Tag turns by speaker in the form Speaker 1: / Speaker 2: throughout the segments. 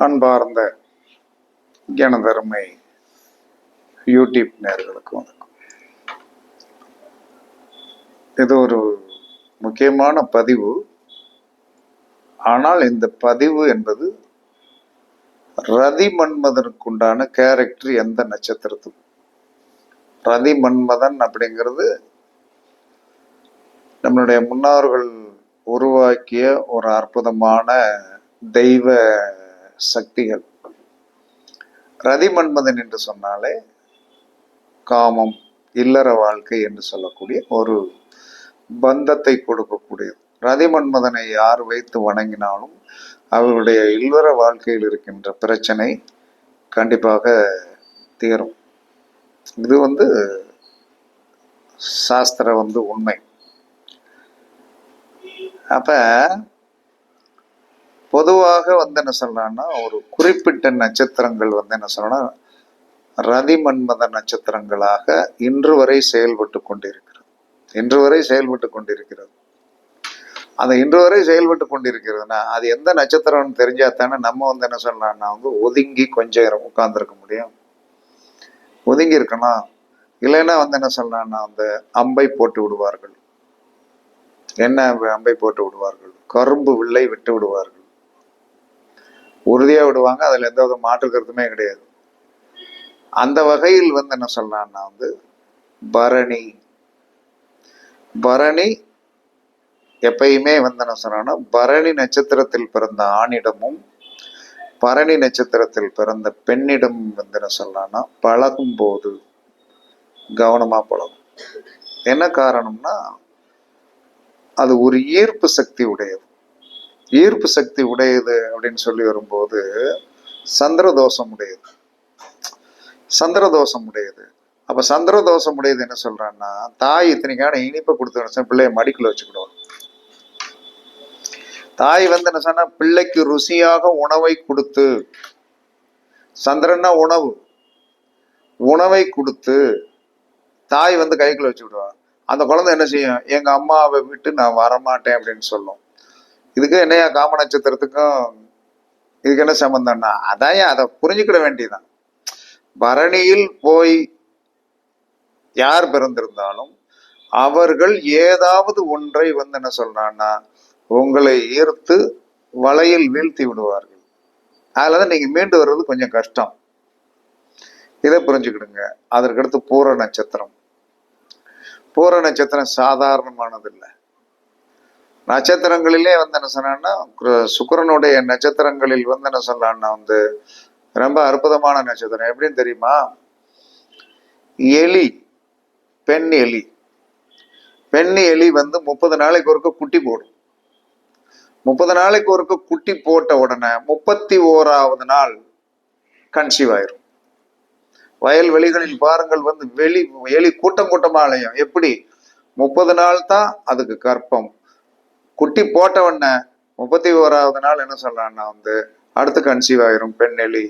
Speaker 1: அன்பார்ந்த ஜனதருமை யூடியூப் நேர்களுக்கு வணக்கம். இது ஒரு முக்கியமான பதிவு. ஆனால் இந்த பதிவு என்பது ரதி மன்மதனுக்குண்டான கேரக்டர் எந்த நட்சத்திரத்தும் ரதி மன்மதன் அப்படிங்கிறது நம்மளுடைய முன்னோர்கள் உருவாக்கிய ஒரு அற்புதமான தெய்வ சக்திகள். ரதி மன்மதன் என்று சொன்னாலே காமம் இல்லற வாழ்க்கை என்று சொல்லக்கூடிய ஒரு பந்தத்தை கொடுக்கக்கூடியது. ரதி மன்மதனை யார் வைத்து வணங்கினாலும் அவருடைய இல்லற வாழ்க்கையில் இருக்கின்ற பிரச்சனை கண்டிப்பாக தீரும். இது வந்து சாஸ்திர வந்து உண்மை. அப்போ பொதுவாக வந்து என்ன சொல்லலாம்னா ஒரு குறிப்பிட்ட நட்சத்திரங்கள் வந்து என்ன சொல்லலாம் ரதி மன்மத நட்சத்திரங்களாக இன்று வரை செயல்பட்டு கொண்டிருக்கிறது. இன்று வரை செயல்பட்டு கொண்டிருக்கிறது. அந்த இன்று வரை செயல்பட்டு கொண்டிருக்கிறதுனா அது எந்த நட்சத்திரம்னு தெரிஞ்சா தானே நம்ம வந்து என்ன சொல்லலாம்னா வந்து ஒதுங்கி கொஞ்சம் நேரம் உட்கார்ந்துருக்க முடியும். ஒதுங்கி இருக்கலாம். இல்லைன்னா வந்து என்ன சொல்லலாம்னா அந்த அம்பை போட்டு விடுவார்கள். என்ன அம்பை போட்டு விடுவார்கள்? கரும்பு வில்லை விட்டு விடுவார்கள். உறுதியாக விடுவாங்க. அதில் எந்த வித மாற்று கருத்துமே கிடையாது. அந்த வகையில் வந்து என்ன சொல்லலாம்னா வந்து பரணி. பரணி எப்பயுமே வந்து என்ன சொன்னா பரணி நட்சத்திரத்தில் பிறந்த ஆணிடமும் பரணி நட்சத்திரத்தில் பிறந்த பெண்ணிடம் வந்து என்ன சொல்லலாம்னா பழகும் போது கவனமாக பழகும். என்ன காரணம்னா அது ஒரு ஈர்ப்பு சக்தி உடையது. ஈர்ப்பு சக்தி உடையது அப்படின்னு சொல்லி வரும்போது சந்திரதோஷம் உடையது. சந்திரதோஷம் உடையது. அப்ப சந்திரதோஷம் உடையது என்ன சொல்றான்னா தாய் இத்தனைக்கான இனிப்பை கொடுத்து பிள்ளைய மடிக்கில் வச்சுக்கிடுவான் தாய் வந்து என்ன சொன்னா பிள்ளைக்கு ருசியாக உணவை கொடுத்து சந்திரன்னா உணவு. உணவை கொடுத்து தாய் வந்து கைக்குள்ள வச்சு அந்த குழந்தை என்ன செய்யும்? எங்க அம்மாவை விட்டு நான் வரமாட்டேன் அப்படின்னு சொல்லும். இதுக்கு என்னையா காம நட்சத்திரத்துக்கும் இதுக்கு என்ன சம்பந்தம்னா அதான் அதை புரிஞ்சுக்கிட வேண்டியதுதான். பரணியில் போய் யார் பிறந்திருந்தாலும் அவர்கள் ஏதாவது ஒன்றை வந்து என்ன சொல்றான்னா உங்களை ஈர்த்து வலையில் வீழ்த்தி விடுவார்கள். அதுலதான் நீங்க மீண்டு வர்றது கொஞ்சம் கஷ்டம். இதை புரிஞ்சுக்கிடுங்க. அதற்கடுத்து பூர நட்சத்திரம். பூர நட்சத்திரம் சாதாரணமானது இல்லை நட்சத்திரங்களிலே வந்து என்ன சொன்னான்னா சுக்கரனுடைய நட்சத்திரங்களில் வந்து என்ன சொல்லலாம்னா வந்து ரொம்ப அற்புதமான நட்சத்திரம். எப்படின்னு தெரியுமா? எலி பெண் எலி. பெண் எலி வந்து முப்பது நாளைக்கு ஒருக்க குட்டி போடும். முப்பது நாளைக்கு ஒருக்க குட்டி போட்ட உடனே முப்பத்தி ஓராவது நாள் கன்சீவ் ஆயிரும். வயல்வெளிகளில் பாருங்கள் வந்து வெளி எலி கூட்டம் கூட்டமா அலையும். எப்படி? முப்பது நாள் தான் அதுக்கு கற்பம். குட்டி போட்ட உடனே முப்பத்தி ஓராவது நாள் என்ன சொல்றான்னா வந்து அடுத்து கன்சீவ் ஆயிரும் பெண் எலி.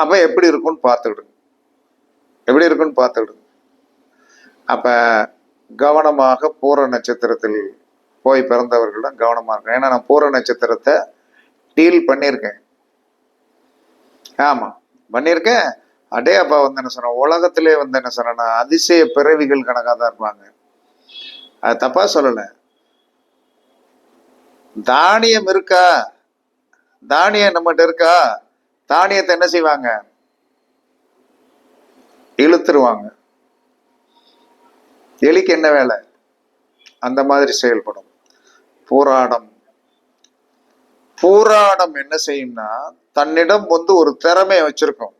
Speaker 1: அப்ப எப்படி இருக்கும்னு பார்த்துக்கிடுங்க எப்படி இருக்குன்னு பார்த்துக்கிடுங்க அப்ப கவனமாக பூர நட்சத்திரத்தில் போய் பிறந்தவர்களிடம் கவனமா இருக்கும் ஏன்னா நான் பூர நட்சத்திரத்தை டீல் பண்ணியிருக்கேன். ஆமா பண்ணியிருக்கேன். அடே அப்பா வந்து என்ன சொன்ன உலகத்திலே வந்து என்ன சொன்னா அதிசய பிறவிகள் கணக்காக தான் இருப்பாங்க. அது தப்பா சொல்லலை. தானியம் இருக்கா? தானியம் நம்மகிட்ட இருக்கா? தானியத்தை என்ன செய்வாங்க? இழுத்துருவாங்க. எலிக்கு என்ன வேலை? அந்த மாதிரி செயல்படும். போராடம். போராடம் என்ன செய்யும்னா தன்னிடம் வந்து ஒரு திறமைய வச்சிருக்கோம்.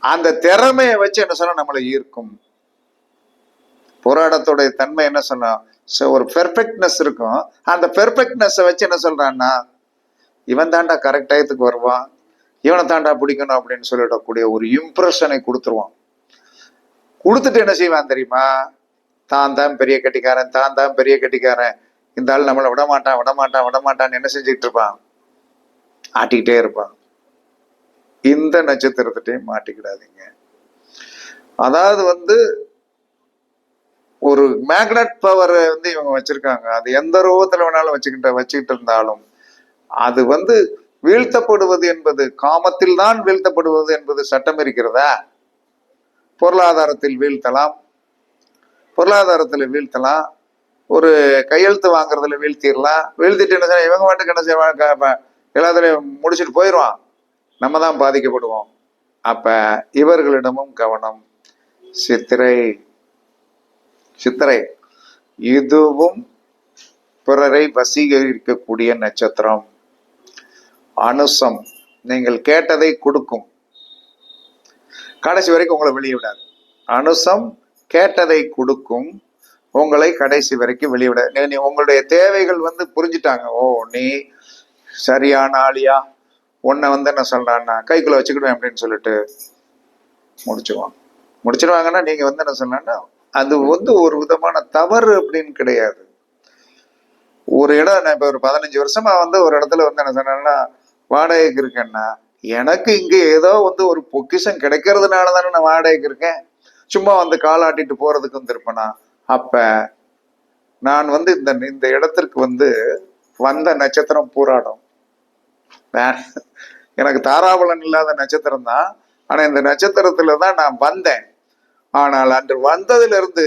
Speaker 1: அந்த திறமைய வச்சு என்ன சொன்னா நம்மளை ஈர்க்கும். போராட்டத்துடைய தன்மை என்ன சொன்னா ஒரு பெர்ஃபெக்ட்னஸ் இருக்கும். அந்த பெர்ஃபெக்ட்னஸை வச்சு என்ன சொல்கிறான்னா இவன் தாண்டா கரெக்ட் டயத்துக்கு வருவான். இவனை தாண்டா பிடிக்கணும் அப்படின்னு சொல்லிடக்கூடிய ஒரு இம்ப்ரெஷனை கொடுத்துருவான். கொடுத்துட்டு என்ன செய்வான் தெரியுமா? தான் தான் பெரிய கட்டிக்காரன் தான் தான் பெரிய கட்டிக்காரன். இந்த ஆள் நம்மளை விட மாட்டான் விட மாட்டான் விட மாட்டான்னு என்ன செஞ்சுக்கிட்டு இருப்பான்? ஆட்டிக்கிட்டே இருப்பான். இந்த நட்சத்திரத்திட்டையும் மாட்டிக்கிடாதீங்க. அதாவது வந்து ஒரு மேக்னட் பவரை வந்து இவங்க வச்சிருக்காங்க. அது எந்த ரூபத்துல வேணாலும் வச்சுக்கிட்ட வச்சுக்கிட்டு இருந்தாலும் அது வந்து வீழ்த்தப்படுவது என்பது காமத்தில் தான் வீழ்த்தப்படுவது என்பது சட்டம் இருக்கிறதா? பொருளாதாரத்தில் வீழ்த்தலாம். பொருளாதாரத்தில் வீழ்த்தலாம். ஒரு கையெழுத்து வாங்குறதுல வீழ்த்திடலாம். வீழ்த்திட்டு என்ன செய்ய- இவங்க மட்டும் என்ன செய்வாங்க? க- முடிச்சுட்டு போயிடுவான். நம்ம தான் பாதிக்கப்படுவோம். அப்ப இவர்களிடமும் கவனம். சித்திரை சித்திரை இதுவும் பிறரை வசீகரிக்கக்கூடிய நட்சத்திரம். அனுசம் நீங்கள் கேட்டதை கொடுக்கும். கடைசி வரைக்கும் உங்களை வெளியே விடாது. அனுசம் கேட்டதை கொடுக்கும். உங்களை கடைசி வரைக்கும் வெளியிட நீ- உங்களுடைய தேவைகள் வந்து புரிஞ்சுட்டாங்க. ஓ நீ சரியான ஆளியா? உன்னை வந்து என்ன சொல்றான்னா கைக்குள்ள வச்சுக்கிடுவேன் அப்படின்னு சொல்லிட்டு முடிச்சுவாங்க முடிச்சிருவாங்கன்னா நீங்க வந்து என்ன சொல்லணும்னா அது வந்து ஒரு விதமான தவறு அப்படின்னு கிடையாது. ஒரு இடம் நான் இப்போ ஒரு பதினஞ்சு வருஷமா வந்து ஒரு இடத்துல வந்து என்ன சொன்னேன்னா வாடகைக்கு இருக்கேன்னா எனக்கு இங்கே ஏதோ வந்து ஒரு பொக்கிஷம் கிடைக்கிறதுனால தானே நான் வாடகைக்கு இருக்கேன். சும்மா வந்து காலாட்டிட்டு போறதுக்கு வந்திருப்பேனா அப்ப நான் வந்து இந்த இந்த இடத்திற்கு வந்து வந்த நட்சத்திரம் போராடும். எனக்கு தாராபலன் இல்லாத நட்சத்திரம் தான். ஆனா இந்த நட்சத்திரத்துல தான் நான் வந்தேன். ஆனால் அன்று வந்ததிலிருந்து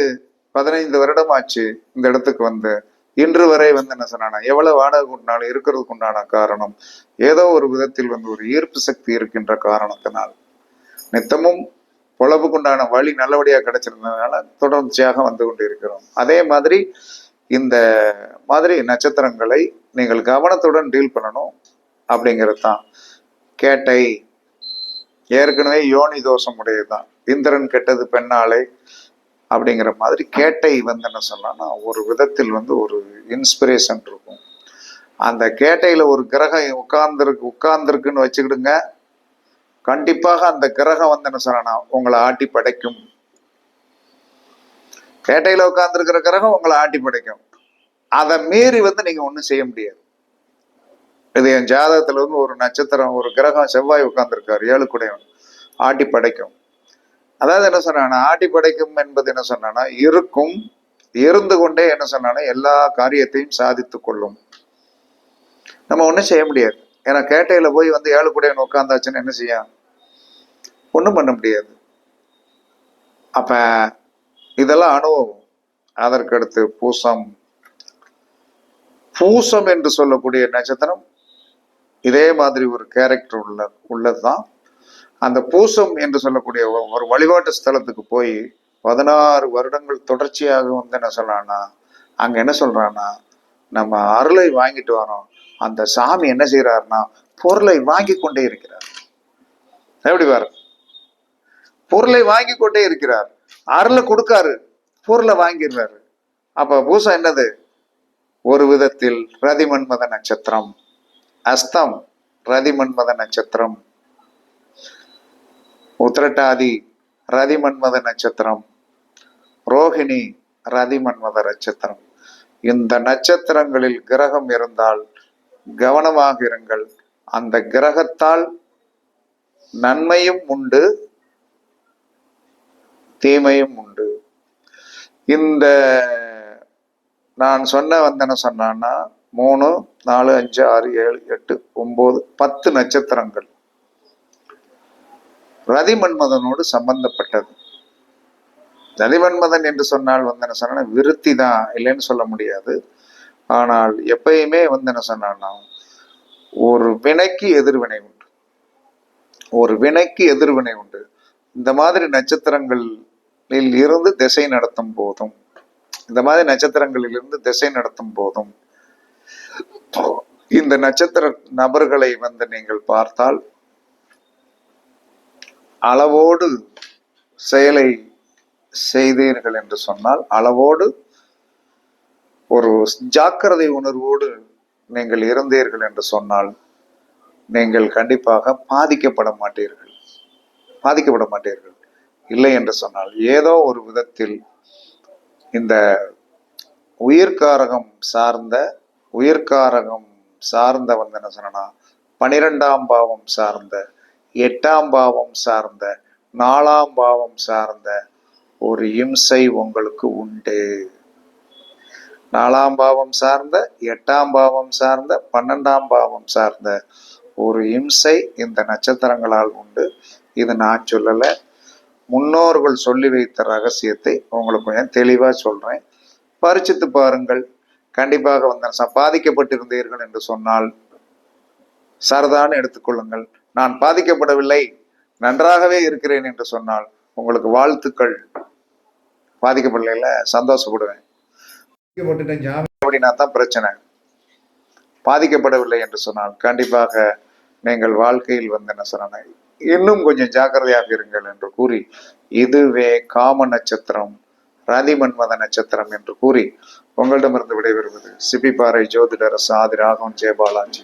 Speaker 1: பதினைந்து வருடம் ஆச்சு இந்த இடத்துக்கு வந்து. இன்று வரை வந்து என்ன சொன்னா எவ்வளவு வாடகை கொண்டாலும் இருக்கிறதுக்கு உண்டான காரணம் ஏதோ ஒரு விதத்தில் வந்து ஒரு ஈர்ப்பு சக்தி இருக்கின்ற காரணத்தினால். நித்தமும் பொழப்புக்குண்டான வழி நல்லபடியாக கிடைச்சிருந்ததுனால தொடர்ச்சியாக வந்து கொண்டு இருக்கிறோம் அதே மாதிரி இந்த மாதிரி நட்சத்திரங்களை நீங்கள் கவனத்துடன் டீல் பண்ணணும் அப்படிங்கிறது தான். கேட்டை ஏற்கனவே யோனி தோஷம் உடையதுதான் இந்திரன் கெட்டது பெண்ணாலே அப்படிங்கிற மாதிரி கேட்டை வந்து என்ன சொல்லலாம்னா ஒரு விதத்தில் வந்து ஒரு இன்ஸ்பிரேஷன் இருக்கும். அந்த கேட்டையில் ஒரு கிரகம் உட்கார்ந்துருக்கு உட்கார்ந்துருக்குன்னு வச்சுக்கிடுங்க. கண்டிப்பாக அந்த கிரகம் வந்து என்ன சொன்னா உங்களை ஆட்டி படைக்கும். கேட்டையில் உட்கார்ந்துருக்கிற கிரகம் உங்களை ஆட்டி படைக்கும். அதை மீறி வந்து நீங்கள் ஒன்றும் செய்ய முடியாது. இது என் ஜாதகத்தில் வந்து ஒரு நட்சத்திரம் ஒரு கிரகம் செவ்வாய் உட்கார்ந்துருக்காரு ஏழு குடையவன் ஆட்டி படைக்கும். அதாவது என்ன சொன்னானா ஆட்டி படைக்கும் என்பது என்ன சொன்னானா இருக்கும் இருந்து கொண்டே என்ன சொன்னானா எல்லா காரியத்தையும் சாதித்து கொள்ளும். நம்ம ஒண்ணும் செய்ய முடியாது. ஏன்னா கேட்டையில போய் வந்து ஏழு குடையவன் உட்காந்தாச்சுன்னு என்ன செய்ய ஒண்ணும் பண்ண முடியாது. அப்ப இதெல்லாம் அனுபவம். அதற்கடுத்து பூசம். பூசம் என்று சொல்லக்கூடிய நட்சத்திரம் இதே மாதிரி ஒரு கேரக்டர் உள்ள உள்ளதுதான். அந்த பூசம் என்று சொல்லக்கூடிய ஒரு வழிபாட்டு ஸ்தலத்துக்கு போய் பதினாறு வருடங்கள் தொடர்ச்சியாக வந்து என்ன சொல்றான்னா அங்க என்ன சொல்றான்னா நம்ம அருளை வாங்கிட்டு வரோம். அந்த சாமி என்ன செய்யறாருன்னா பொருளை வாங்கி கொண்டே இருக்கிறார். எப்படி பாரு? பொருளை வாங்கி கொண்டே இருக்கிறார். அருளை கொடுக்காரு. பொருளை வாங்கிடுறாரு. அப்ப பூசம் என்னது? ஒரு விதத்தில் ரதிமன்மத நட்சத்திரம். அஸ்தம் ரதிமன்மத நட்சத்திரம். உத்திரட்டாதி ரதிமன்மத நட்சத்திரம். ரோஹிணி ரதிமன்மத நட்சத்திரம். இந்த நட்சத்திரங்களில் கிரகம் இருந்தால் கவனமாக இருங்கள். அந்த கிரகத்தால் நன்மையும் உண்டு தீமையும் உண்டு. இந்த நான் சொன்ன வந்தன சொன்னான்னா மூணு நாலு அஞ்சு ஆறு ஏழு எட்டு ஒம்பது பத்து நட்சத்திரங்கள். ரதிமன்மதனோடு சம்பந்தப்பட்டது. ரதிமன்மதன் என்று சொன்னால் வந்து என்ன சொன்னா விருத்தி தான் இல்லைன்னு சொல்ல முடியாது. ஆனால் எப்பயுமே வந்து என்ன சொன்னான்னா ஒரு வினைக்கு எதிர்வினை உண்டு. ஒரு வினைக்கு எதிர்வினை உண்டு. இந்த மாதிரி நட்சத்திரங்களில் இருந்து திசை நடத்தும் போதும் இந்த மாதிரி நட்சத்திரங்களில் இருந்து திசை நடத்தும் போதும் இந்த நட்சத்திர நபர்களை வந்து நீங்கள் பார்த்தால் அளவோடு செயலை செய்தீர்கள் என்று சொன்னால் அளவோடு ஒரு ஜாக்கிரதை உணர்வோடு நீங்கள் இருந்தீர்கள் என்று சொன்னால் நீங்கள் கண்டிப்பாக பாதிக்கப்பட மாட்டீர்கள். பாதிக்கப்பட மாட்டீர்கள். இல்லை என்று சொன்னால் ஏதோ ஒரு விதத்தில் இந்த உயிர்காரகம் சார்ந்த உயிர்காரகம் சார்ந்த வந்து என்ன சொன்னா பனிரெண்டாம் பாவம் சார்ந்த எட்டாம் பாவம் சார்ந்த நாலாம் பாவம் சார்ந்த ஒரு இம்சை உங்களுக்கு உண்டு. நாலாம் பாவம் சார்ந்த எட்டாம் பாவம் சார்ந்த பன்னெண்டாம் பாவம் சார்ந்த ஒரு இம்சை இந்த நட்சத்திரங்களால் உண்டு. இது நான் சொல்லலை. முன்னோர்கள் சொல்லி வைத்த ரகசியத்தை உங்களுக்கு கொஞ்சம் தெளிவாக சொல்கிறேன் பரிச்சித்து பாருங்கள். கண்டிப்பாக வந்து ச- பாதிக்கப்பட்டிருந்தீர்கள் என்று சொன்னால் சரதான்னு எடுத்துக்கொள்ளுங்கள். நான் பாதிக்கப்படவில்லை நன்றாகவே இருக்கிறேன் என்று சொன்னால் உங்களுக்கு வாழ்த்துக்கள். பாதிக்கப்படலைல சந்தோஷப்படுவேன். அப்படின்னா தான் பிரச்சனை. பாதிக்கப்படவில்லை என்று சொன்னால் கண்டிப்பாக நீங்கள் வாழ்க்கையில் வந்து என்ன சொன்ன இன்னும் கொஞ்சம் ஜாக்கிரதையாக இருங்கள் என்று கூறி இதுவே காம நட்சத்திரம் ரதி மன்மத நட்சத்திரம் என்று கூறி உங்களிடமிருந்து விடைபெறுவது சிப்பிப்பாறை ஜோதிடர் சாதி ராகவன் ஜெயபாலாஜி.